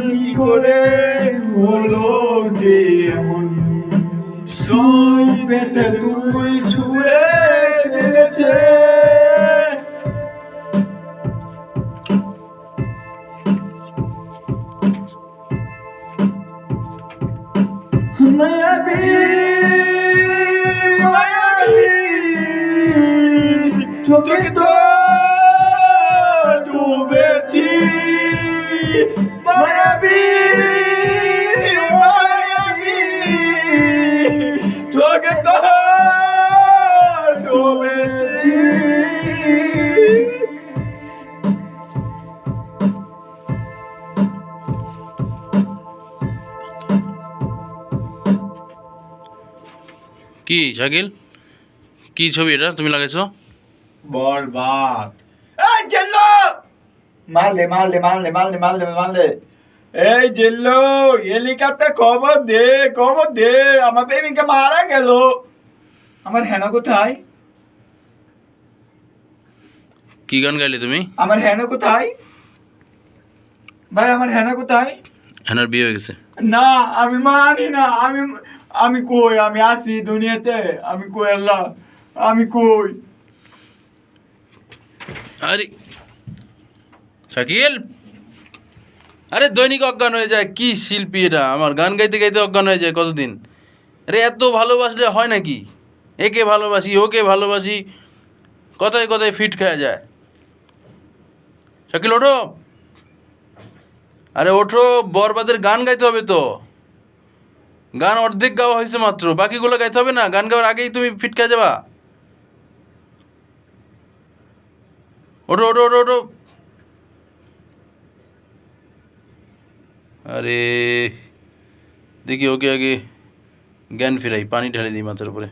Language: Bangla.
কি করে হলো যে এমন সই পেটে তুই ছুঁড়ে ফেলেছে। চোখে তো ডুবেছি। ডুবেছি। কি, শাকিল? কি ছবি এটা? তুমি লাগাইছো? বরবাদ। এই, জেল্লো! মাল দে মাল দে মাল দে এই জেল্লো হেলিকপ্টার খবর দে খবর দে। আমার প্রেমিকা মারা গেল। আমার হেনা কোথায়? কি গান গাইলে তুমি? আমার হেনা কোথায়? ভাই আমার হেনা কোথায়? হেনার বিয়ে হয়ে গেছে। না আমি মানি না। আমি আমি কই? আমি আছি দুনিয়াতে। আমি কই আল্লাহ? আমি কই? আরে শাকিল! আরে দৈনিক অজ্ঞান হয়ে যায়, কি শিল্পী এটা? আমার গান গাইতে গাইতে অজ্ঞান হয়ে যায় কতদিন? আরে এত ভালোবাসলে হয় নাকি? একে ভালোবাসি, ওকে ভালোবাসি, কথায় কথায় ফিট খাওয়া যায়। শাকিল, ওঠো। আরে ওঠো, বরবাদের গান গাইতে হবে তো। গান অর্ধেক গাওয়া হয়েছে মাত্র, বাকিগুলো গাইতে হবে না? গান গাওয়ার আগেই তুমি ফিট খেয়ে যাবা? ওঠো ওঠো ওঠো ওঠো। আরে দেখি ওকে আগে জ্ঞান ফেরাই পানি ঢালে দিই মাথার উপরে।